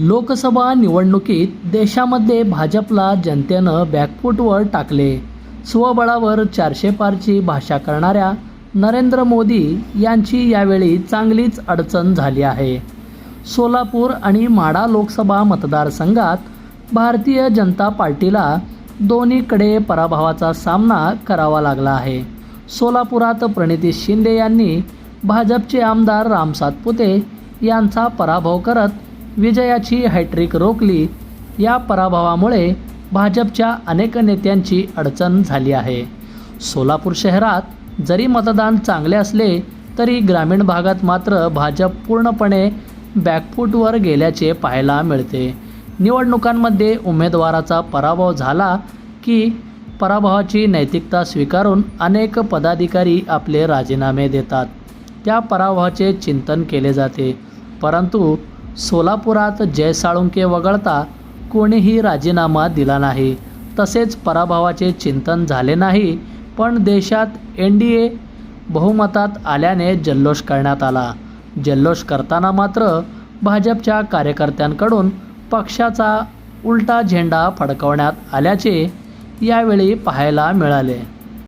लोकसभा निवडणुकीत देशामध्ये भाजपला जनतेनं बॅकफूटवर टाकले. स्वबळावर चारशे पारची भाषा करणाऱ्या नरेंद्र मोदी यांची यावेळी चांगलीच अडचण झाली आहे. सोलापूर आणि माडा लोकसभा मतदारसंघात भारतीय जनता पार्टीला दोन्हीकडे पराभवाचा सामना करावा लागला आहे. सोलापुरात प्रणिती शिंदे यांनी भाजपचे आमदार राम सातपुते यांचा पराभव करत विजयाची हॅट्रिक रोखली या पराभवामुळे भाजपच्या अनेक नेत्यांची अडचण झाली आहे. सोलापूर शहरात जरी मतदान चांगले असले तरी ग्रामीण भागात मात्र भाजप पूर्णपणे बॅकफूटवर गेल्याचे पाहायला मिळते. निवडणुकांमध्ये उमेदवाराचा पराभव झाला की पराभवाची नैतिकता स्वीकारून अनेक पदाधिकारी आपले राजीनामे देतात. त्या पराभवाचे चिंतन केले जाते. परंतु सोलापुरात जय साळुंके वगळता कोणीही राजीनामा दिला नाही. तसेच पराभवाचे चिंतन झाले नाही पण देशात एन डी ए बहुमतात आल्याने जल्लोष करण्यात आला. जल्लोष करताना मात्र भाजपच्या कार्यकर्त्यांकडून पक्षाचा उलटा झेंडा फडकवण्यात आल्याचे यावेळी पाहायला मिळाले.